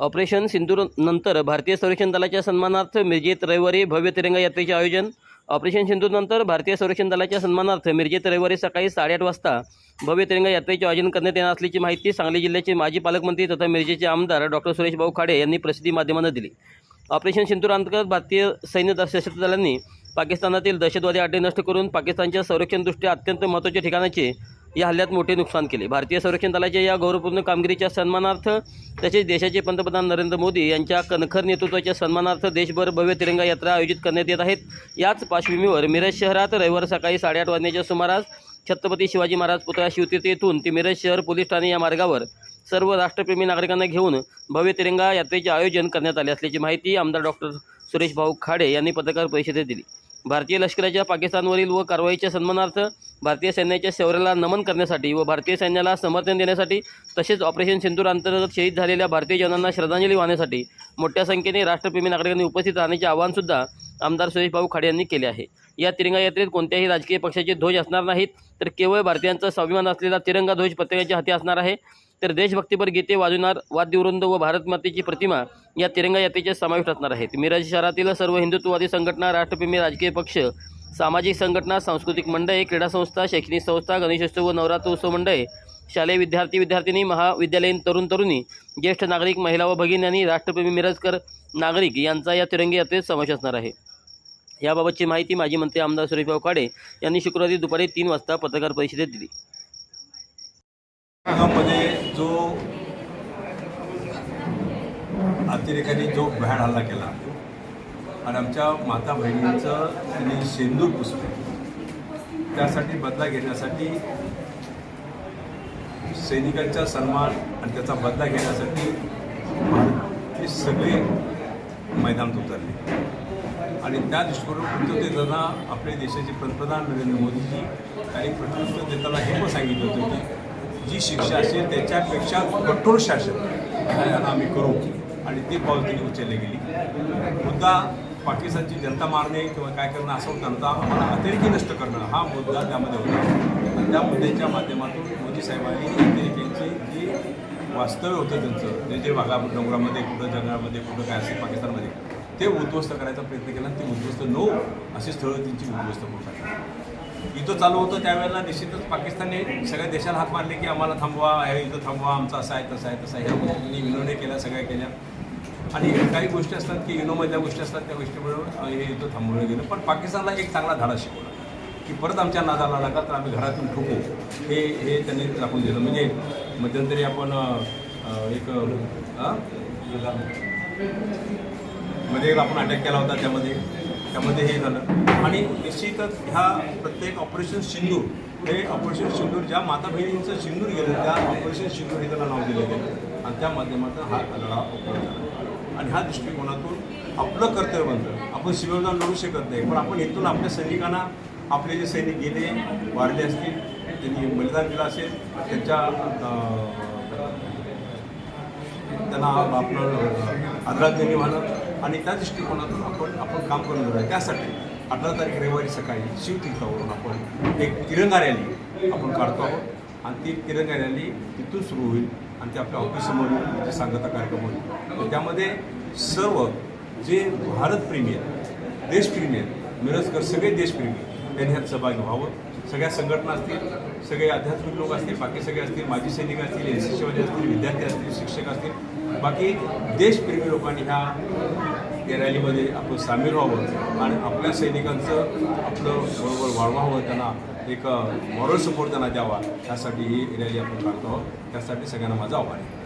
Operation सिंदूर नंतर भारतीय संरक्षण दलाच्या सन्मानार्थ मिरजेत रविवारी भव्य तिरंगा यात्रेचे आयोजन. ऑपरेशन सिंदूर नंतर भारतीय संरक्षण दलाच्या सन्मानार्थ मिरजेत रविवारी सकाळी साडेआठ वाजता भव्य तिरंगा यात्रेचे आयोजन करण्यात येणार असल्याची माहिती सांगली जिल्ह्याचे माजी पालकमंत्री तथा मिरजेचे आमदार डॉक्टर सुरेश भाऊ खाडे यांनी प्रसिद्धी माध्यमांना दिली. ऑपरेशन सिंदूर अंतर्गत भारतीय सैन्य सशस्त्र दलांनी पाकिस्तानातील दहशतवादी अड्डे नष्ट करून पाकिस्तानच्या संरक्षणदृष्ट्या अत्यंत महत्त्वाच्या ठिकाणाचे या हल्ल्यात मोठे नुकसान केले. भारतीय संरक्षण दलाच्या या गौरवपूर्ण कामगिरीच्या सन्मानार्थ तसेच देशाचे पंतप्रधान नरेंद्र मोदी यांच्या कणखर नेतृत्वाच्या सन्मानार्थ देशभर भव्य तिरंगा यात्रा आयोजित करण्यात येत आहेत. याच पार्श्वभूमीवर मिरज शहरात रविवार सकाळी साडेआठ वाजण्याच्या सुमारास छत्रपती शिवाजी महाराज पुतळा शिवतीर्थ येथून ते मिरज शहर पोलीस ठाणे या मार्गावर सर्व राष्ट्रप्रेमी नागरिकांना घेऊन भव्य तिरंगा यात्रेचे आयोजन करण्यात आले असल्याची माहिती आमदार डॉक्टर सुरेश भाऊ खाडे यांनी पत्रकार परिषदेत दिली. भारतीय लष्कराच्या पाकिस्तानवरील व कारवाईच्या सन्मानार्थ भारतीय सैन्याच्या शौर्याला नमन करण्यासाठी व भारतीय सैन्याला समर्थन देण्यासाठी तसेच ऑपरेशन सिंदूर अंतर्गत शहीद झालेल्या भारतीय जवानांना श्रद्धांजली वाहण्यासाठी मोठ्या संख्येने राष्ट्रप्रेमी नागरिकांनी उपस्थित राहण्याचे आवाहनसुद्धा आमदार सुरेश भाऊ खाडे यांनी केले आहे. या तिरंगा यात्रेत कोणत्याही राजकीय पक्षाचे ध्वज असणार नाहीत तर केवळ भारतीयांचा स्वाभिमान असलेला तिरंगा ध्वज प्रत्येकाच्या हाती असणार आहे. तर देशभक्तीपर गीते वाजवणार वाद्यवृंद व भारतमातेची प्रतिमा या तिरंगा यात्रेचे समाविष्ट असणार आहेत मिरज शहरातील सर्व हिंदुत्ववादी संघटना राष्ट्रप्रेमी राजकीय पक्ष सामाजिक संघटना सांस्कृतिक मंडळे क्रीडा संस्था शैक्षणिक संस्था गणेशोत्सव व नवरात्र उत्सव मंडळे शालेय विद्यार्थी विद्यार्थिनी महाविद्यालयीन तरुण तरुणी ज्येष्ठ नागरिक महिला व भगिनी आणि राष्ट्रप्रेमी मिरजकर नागरिक यांचा या तिरंगी यात्रेत समावेश असणार आहे. याबाबतची माहिती माजी मंत्री आमदार सुरेशभाऊ काडे यांनी शुक्रवारी दुपारी तीन वाजता पत्रकार परिषदेत दिली मध्ये जो अतिरेकाने जो भ्याड हल्ला केला आणि आमच्या माता बहिणींचं त्यांनी शेंदूर पुसले. त्यासाठी बदला घेण्यासाठी सैनिकांचा सन्मान आणि त्याचा बदला घेण्यासाठी हे सगळे मैदानात उतरले. आणि त्या दृष्टिकोनातून उत्तर देताना आपले देशाचे पंतप्रधान नरेंद्र मोदीजी काही प्रत्युत्तर देताना हे पण सांगितलं होतं की जी शिक्षा असेल त्याच्यापेक्षा कठोर शासन आम्ही करू. आणि ती पावती उचलली गेली. मुद्दा पाकिस्तानची जनता मारणे किंवा काय करणं असं होतं आम्हाला अतिरेकी नष्ट करणं हा मुद्दा त्यामध्ये होता. त्या मुद्द्याच्या माध्यमातून मोदी साहेबांनी अतिरेक्यांची जी वास्तव्य होतं त्यांचं जे जे भागा डोंगरामध्ये कुठं जंगलामध्ये कुठं काय असेल पाकिस्तानमध्ये ते उद्ध्वस्त करायचा प्रयत्न केला आणि ते उद्ध्वस्त नो अशी स्थळं त्यांची उद्ध्वस्त करून युद्ध चालू होतं त्यावेळेला निश्चितच पाकिस्तानने सगळ्या देशाला हात मारले की आम्हाला थांबवा हे युद्ध थांबवा आमचं असं आहे तसं आहे तसं आहे. ह्या गोष्टी विनवण्या केल्या सगळ्या केल्या. आणि काही गोष्टी असतात की युनोमधल्या गोष्टी असतात त्या गोष्टीमुळे हे युद्ध थांबवलं गेलं. पण पाकिस्तानला एक चांगला धाडा शिकवला की परत आमच्या नादाला लागा तर आम्ही घरातून ठोकू. हे हे त्यांनी दाखवून दिलं. म्हणजे मध्यंतरी आपण एक मध्ये आपण अटॅक केला होता त्यामध्ये. त्यामध्ये हे झालं. आणि निश्चितच ह्या प्रत्येक ऑपरेशन सिंदूर हे ऑपरेशन सिंदूर ज्या माता बहिणींचं सिंदूर गेलं त्या ऑपरेशन सिंदूर हे त्याला नाव दिलं गेलं. आणि त्या माध्यमातून हा लढा उपलब्ध झाला. आणि ह्या दृष्टिकोनातून आपलं कर्तव्य बनतं. आपण सीमेवर जाऊन लढू शकत नाही पण आपण इथून आपल्या सैनिकांना आपले जे सैनिक गेले वाढले असतील त्यांनी बलिदान दिलं असेल त्यांच्या त्यांना आपलं आदरांजली वाहणं आणि त्या दृष्टिकोनातून आपण आपण काम करून घेऊया त्यासाठी अठरा तारीख रविवारी सकाळी शिवतीर्थावरून आपण एक तिरंगा रॅली आपण काढतो आहोत. आणि ती तिरंगा रॅली तिथून सुरू होईल आणि ते आपल्या ऑफिससमोर येईल म्हणजे सांगता कार्यक्रम होईल. त्यामध्ये सर्व जे भारतप्रेमी आहेत देशप्रेमी आहेत मिरजकर सगळे देशप्रेमी त्यांनी ह्यात सहभागी व्हावं. सगळ्या संघटना असतील सगळे आध्यात्मिक लोक असतील बाकी सगळे असतील माजी सैनिक असतील एन सी सीवाले असतील विद्यार्थी असतील शिक्षक असतील बाकी देशप्रेमी लोकांनी ह्या या रॅलीमध्ये आपण सामील व्हावं आणि आपल्या सैनिकांचं आपलं बरोबर वाढवावं त्यांना एक मॉरल सपोर्ट त्यांना द्यावा. त्यासाठी ही रॅली आपण काढतो आहोत. त्यासाठी सगळ्यांना माझं आव्हान आहे.